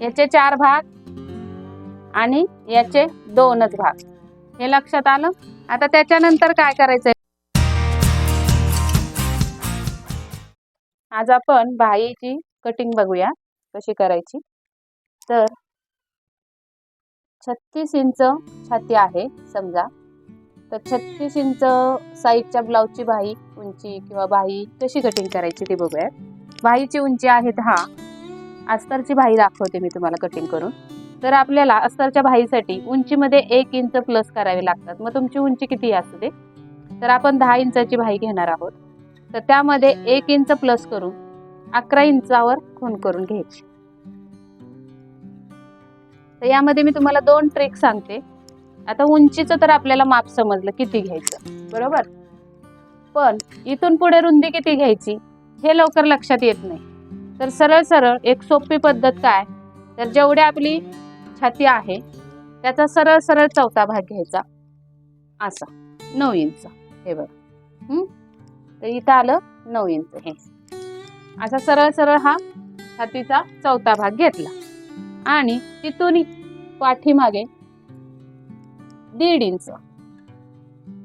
याचे चार भाग आणि याचे दोनच भाग. हे लक्षात आलं? आता त्याच्यानंतर काय करायचंय? आज आपण बाईची कटिंग बघूया कशी करायची. तर छत्तीस इंच छाती आहे समजा. तर छत्तीस इंच साईडच्या ब्लाऊजची बाही उंची किंवा बाही कशी कटिंग करायची ती बघूया बाहीची उंची आहे दहा अस्तरची भाई दाखवते मी तुम्हाला कटिंग करून. तर आपल्याला अस्तरच्या भाईसाठी उंचीमध्ये एक इंच प्लस करावे लागतात. मग तुमची उंची किती असू दे तर आपण दहा इंचाची भाई घेणार आहोत. तर त्यामध्ये एक इंच प्लस करून अकरा इंचावर खून करून घ्यायची. तर यामध्ये मी तुम्हाला दोन ट्रिक सांगते. आता उंचीचं तर आपल्याला माप समजलं किती घ्यायचं. बरोबर? पण इथून पुढे रुंदी किती घ्यायची हे लवकर लक्षात येत नाही. तर सरळ सरळ एक सोपी पद्धत काय? तर जेवढी आपली छाती आहे त्याचा सरळ सरळ चौथा भाग घ्यायचा. असा. नऊ इंच. हे बघ. तर इथं आलं नऊ इंच हे. असा सरळ सरळ हा छातीचा चौथा भाग घेतला. आणि तिथून पाठीमागे दीड इंच.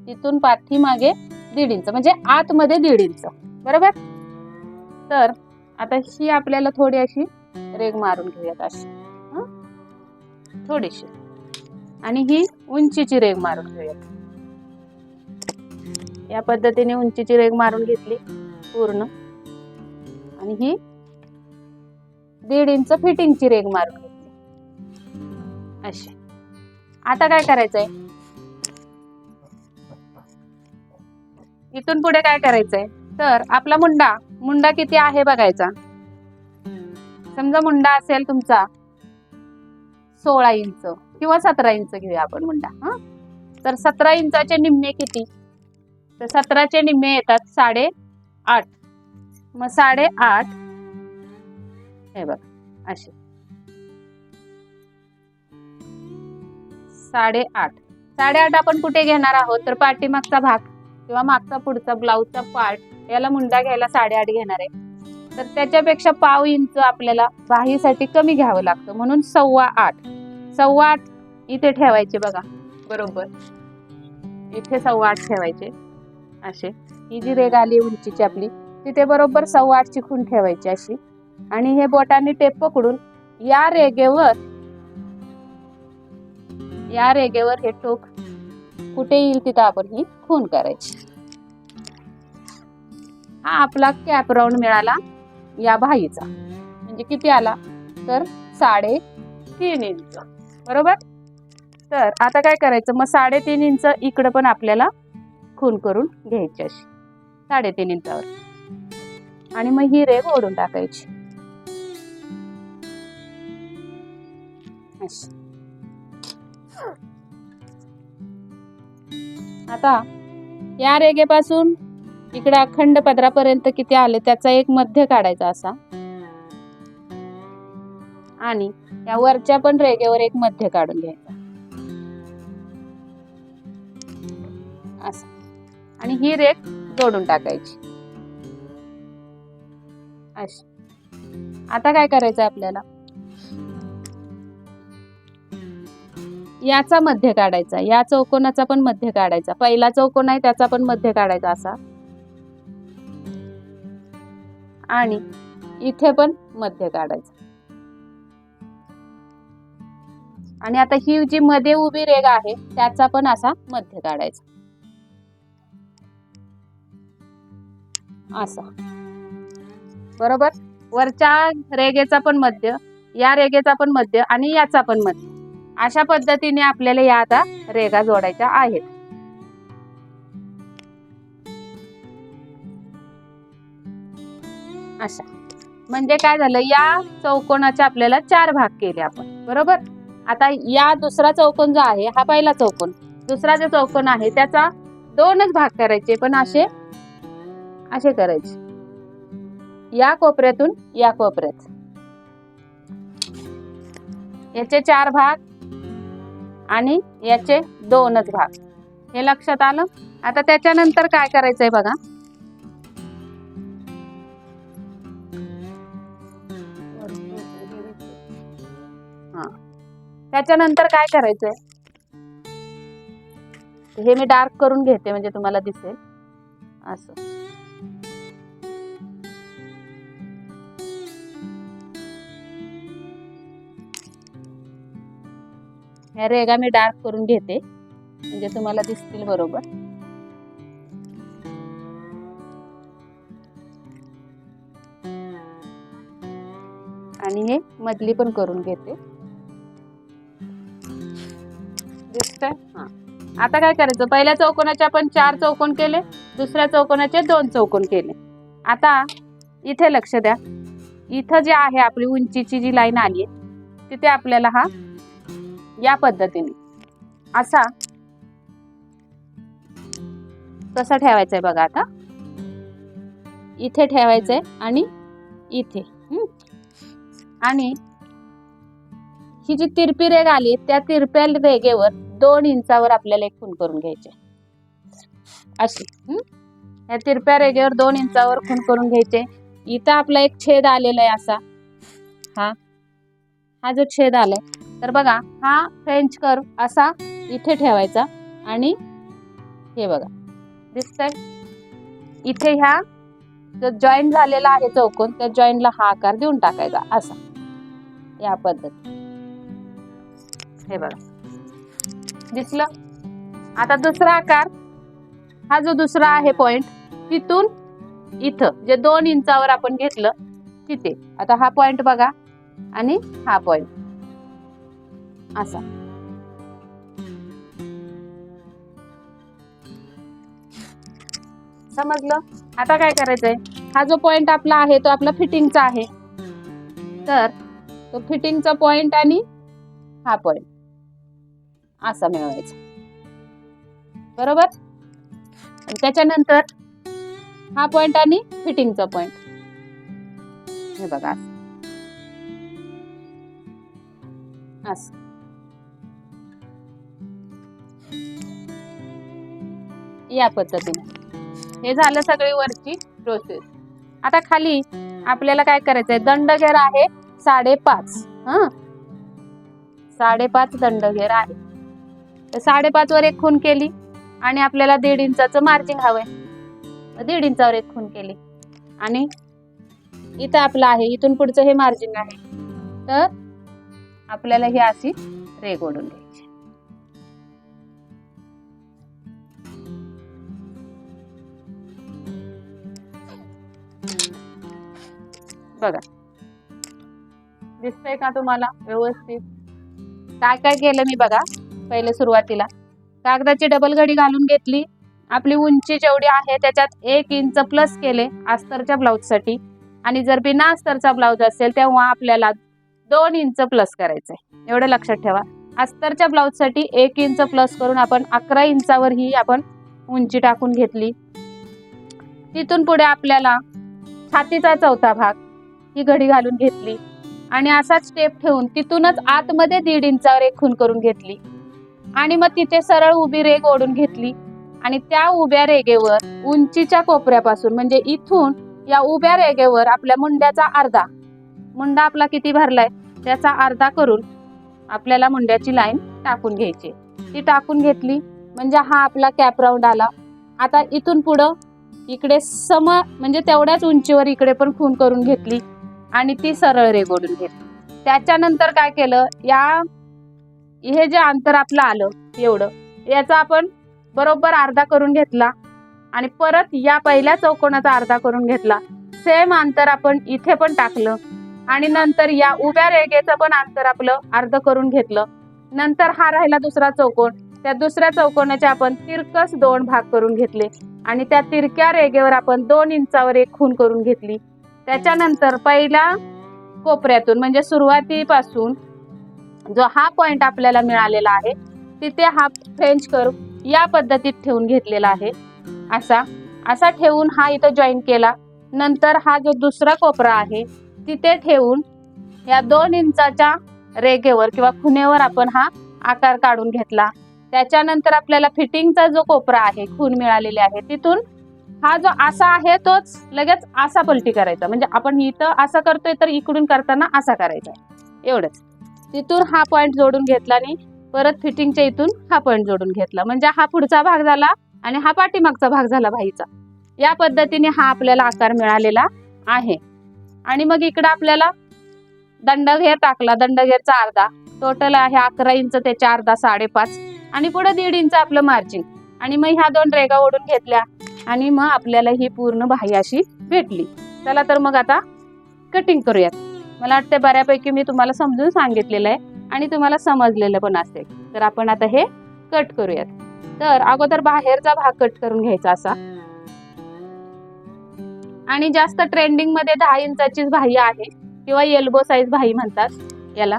तिथून पाठीमागे दीड इंच. म्हणजे आतमध्ये दीड इंच. बरोबर? तर आता ही आपल्याला थोडी अशी रेग मारून घेऊयात अशी. थोडीशी. आणि ही उंचीची रेग मारून घेऊयात. या पद्धतीने उंचीची रेग मारून घेतली पूर्ण. आणि ही दीड इंच फिटिंगची रेग मारून घेतली. अशी. आता काय करायचंय? इथून पुढे काय करायचंय? तर आपला मुंडा. मुंडा किती आहे बघायचा? समजा मुंडा असेल तुमचा सोळा इंच किंवा सतरा इंच घेऊया आपण मुंडा हा? तर सतरा इंचाचे निम्मे किती? तर सतराचे निम्मे येतात साडे आठ मग साडे आठ हे बघ असे. साडेआठ. साडेआठ आपण कुठे घेणार आहोत? तर पाठीमागचा भाग किंवा मागचा पुढचा ब्लाऊजचा पार्ट याला मुंडा घ्यायला साडेआठ घेणार आहे. तर त्याच्यापेक्षा पाव इंच आपल्याला बाहीसाठी कमी घ्यावं लागतं. म्हणून सव्वा आठ. सव्वा आठ इथे ठेवायचे बघा. बरोबर. इथे सव्वा आठ ठेवायचे. असे. ही जी रेग आली उंचीची आपली तिथे बरोबर सव्वा आठ खून ठेवायची अशी. आणि हे बोटाने टेप पकडून या रेगेवर या रेगेवर हे टोक कुठे येईल तिथं आपण ही खून करायची. हा आपला कॅप राऊंड मिळाला या भाईचा. म्हणजे किती आला? तर साडे तीन इंच बरोबर? तर आता काय करायचं? मग साडेतीन इंच इकडं पण आपल्याला खून करून घ्यायची अशी. साडेतीन इंचावर आणि मग ही रेघ ओढून टाकायची. आता या रेगेपासून इकडे अखंड पदरापर्यंत किती आले त्याचा एक मध्य काढायचा असा. आणि या वरच्या पण रेगेवर एक मध्य काढून घ्यायचा. असं. आणि ही रेख जोडून टाकायची. अशी. आता काय करायचं आपल्याला? याचा मध्य काढायचा. या चौकोनाचा पण मध्य काढायचा. पहिला चौकोन आहे त्याचा पण मध्य काढायचा असा. आणि इथे पण मध्य काढायचं. आणि आता ही जी मध्ये उभी रेग आहे त्याचा पण असा मध्य काढायचा. असा. बरोबर? वरच्या रेगेचा पण मध्य या रेगेचा पण मध्य आणि याचा पण मध्य. अशा पद्धतीने आपल्याला या आता रेगा जोडायच्या आहेत. अशा. म्हणजे काय झालं या चौकोनाचे आपल्याला चार भाग केले आपण. बरोबर? आता या दुसरा चौकोन जो आहे हा पहिला चौकोन. दुसरा जो चौकोन आहे त्याचा दोनच भाग करायचे पण असे असे करायचे. या कोपऱ्यातून या कोपऱ्यात. याचे चार भाग आणि याचे दोनच भाग. हे लक्षात आलं? आता त्याच्यानंतर काय करायचंय बघा. त्याच्यानंतर काय करायचंय? हे मी डार्क करून घेते म्हणजे तुम्हाला दिसेल. असं. ह्या रेगा मी डार्क करून घेते. म्हणजे तुम्हाला दिसतील बरोबर. आणि हे मधली पण करून घेते. आता काय करायचं? पहिल्या चौकोनाचे आपण चार चौकोन केले दुसऱ्या चौकोनाचे दोन चौकोन केले. आता इथे लक्ष द्या. इथं जे आहे आपली उंचीची जी लाईन आली आहे तिथे आपल्याला हा या पद्धतीने असा कसा ठेवायचा आहे बघा आता. इथे ठेवायचंय आणि इथे? आणि ही जी तिरपी रेग आली त्या तिरप्या रेगेवर दोन इंचावर आपल्याला एक खून करून घ्यायचे. अशी या तिरप्या रेगेवर दोन इंचावर खून करून घ्यायचे. इथं आपला एक छेद आलेला आहे असा. हा. हा जो छेद आलाय. तर बघा हा फ्रेंच कर्व असा इथे ठेवायचा आणि हे बघा. दिसतंय? इथे ह्या जो जॉईंट झालेला आहे चौकोन त्या जॉईंटला हा आकार देऊन टाकायचा असा. या पद्धती हे बघा. दिसलं? आता दुसरा आकार. हा जो दुसरा आहे पॉइंट तिथून इथं. जे दोन इंचावर आपण घेतलं तिथे. आता हा पॉइंट बघा आणि हा पॉइंट असा. समजलं? आता काय करायचंय? हा जो पॉइंट आपला आहे तो आपला फिटिंगचा आहे. तर तो फिटिंगचा पॉइंट आणि हा पॉइंट असा मिळवायचा. बरोबर? त्याच्यानंतर हा पॉइंट आणि फिटिंगचा पॉइंट हे बघा. असं. या पद्धतीने. हे झालं सगळी वरची प्रोसेस आता खाली आपल्याला काय करायचंय? दंडघेर आहे साडेपाच. हा? साडेपाच दंडघेर आहे. तर साडेपाचवर एक खून केली आणि आपल्याला दीड इंचाचं मार्जिन हवंय. दीड इंचावर एक खून केली. आणि इथं आपलं आहे इथून पुढचं हे मार्जिन आहे. तर आपल्याला ही अशी रेग ओढून घ्यायची बघा. दिसतंय का तुम्हाला? व्यवस्थित. काय काय केलं मी बघा? पहिले सुरुवातीला. कागदाची डबल घडी घालून घेतली. आपली उंची जेवढी आहे त्याच्यात एक इंच प्लस केले अस्तरच्या ब्लाऊजसाठी आणि जर बिना अस्तरचा ब्लाऊज असेल तेव्हा आपल्याला दोन इंच प्लस करायचंय. एवढं लक्षात ठेवा. अस्तरच्या ब्लाऊजसाठी एक इंच प्लस करून आपण अकरा इंचावर ही आपण उंची टाकून घेतली. तिथून पुढे आपल्याला छातीचा चौथा भाग ही घडी घालून घेतली. आणि असाच स्टेप ठेवून तिथूनच आतमध्ये दीड इंचावर एक खून करून घेतली. आणि मग तिथे सरळ उभी रेग ओढून घेतली. आणि त्या उभ्या रेगेवर उंचीच्या कोपऱ्यापासून म्हणजे इथून या उभ्या रेगेवर आपल्या मुंड्याचा अर्धा मुंडा आपला किती भरलाय? त्याचा अर्धा करून आपल्याला मुंड्याची लाईन टाकून घ्यायची. ती टाकून घेतली म्हणजे हा आपला कॅप राऊंड आला. आता इथून पुढं इकडे सम म्हणजे तेवढ्याच उंचीवर इकडे पण खून करून घेतली आणि ती सरळ रेगोडून घेतली. त्याच्यानंतर काय केलं? या हे जे अंतर आपलं आलं एवढं. याचा आपण बरोबर अर्धा करून घेतला आणि परत या पहिल्या चौकोनाचा अर्धा करून घेतला. सेम अंतर आपण इथे पण टाकलं आणि नंतर या उभ्या रेगेचं पण अंतर आपलं अर्ध करून घेतलं. नंतर हा राहिला दुसरा चौकोन. त्या दुसऱ्या चौकोनाचे आपण तिरकस दोन भाग करून घेतले आणि त्या तिरक्या रेगेवर आपण दोन इंचावर एक खून करून घेतली. त्याच्यानंतर पहिल्या कोपऱ्यातून म्हणजे सुरुवातीपासून जो हा पॉइंट आपल्याला मिळालेला आहे तिथे हा फ्रेंच कर्व या पद्धतीत ठेवून घेतलेला आहे. असा असा ठेवून हा इथं जॉईन केला. नंतर हा जो दुसरा कोपरा आहे तिथे ठेवून या दोन इंचाच्या रेगेवर किंवा खुनेवर आपण हा आकार काढून घेतला. त्याच्यानंतर आपल्याला फिटिंगचा जो कोपरा आहे खून मिळालेले आहे तिथून हा जो असा आहे तोच लगेच आसा पलटी करायचा. म्हणजे आपण इथं असा करतोय तर इकडून करताना असा करायचा. एवढंच. तिथून हा पॉईंट जोडून घेतला आणि परत फिटिंगच्या इथून हा पॉईंट जोडून घेतला. म्हणजे हा पुढचा भाग झाला आणि हा पाठीमागचा भाग झाला भाईचा. या पद्धतीने हा आपल्याला आकार मिळालेला आहे. आणि मग इकडं आपल्याला दंडघेर टाकला. दंडघेरचा अर्धा. टोटल आहे अकरा इंच त्याच्या अर्धा साडेपाच. आणि पुढे दीड इंच आपलं मार्जिन आणि मग ह्या दोन रेगा ओढून घेतल्या. आणि मग आपल्याला ही पूर्ण बाह्याशी अशी भेटली. चला तर मग आता कटिंग करूयात. मला वाटतं बऱ्यापैकी मी तुम्हाला समजून सांगितलेलं आहे आणि तुम्हाला समजलेलं पण असेल. तर आपण आता हे कट करूयात. तर अगोदर बाहेरचा भाग कट करून घ्यायचा असा. आणि जास्त ट्रेंडिंगमध्ये दहा इंचाचीच भाई आहे किंवा येल्बो साईज बाही म्हणतात याला.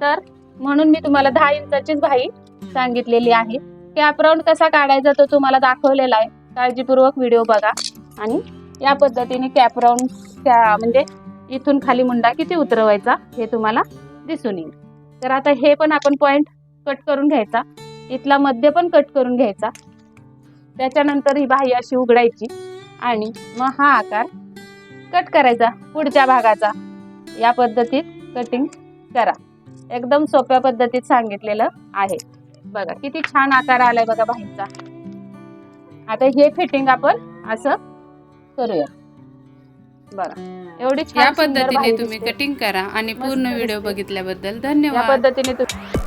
तर म्हणून मी तुम्हाला दहा इंचाचीच बाही सांगितलेली आहे. कॅपराऊंड कसा काढायचा तो तुम्हाला दाखवलेला आहे. काळजीपूर्वक व्हिडिओ बघा. आणि या पद्धतीने कॅपराऊंड त्या म्हणजे इथून खाली मुंडा किती उतरवायचा हे तुम्हाला दिसून येईल. तर आता हे पण आपण पॉइंट कट करून घ्यायचा. इथला मध्य पण कट करून घ्यायचा. त्याच्यानंतर ही बाही अशी उघडायची. आणि मग हा आकार कट करायचा पुढच्या भागाचा. या पद्धतीत कटिंग करा. एकदम सोप्या पद्धतीत सांगितलेलं आहे. बघा किती छान आकार आलाय बघा बाहीचा आता हे फिटिंग आपण असं करूया. बघा एवढी या पद्धतीने तुम्ही. कटिंग करा आणि पूर्ण व्हिडिओ. बघितल्याबद्दल या धन्यवाद पद्धतीने तुम्ही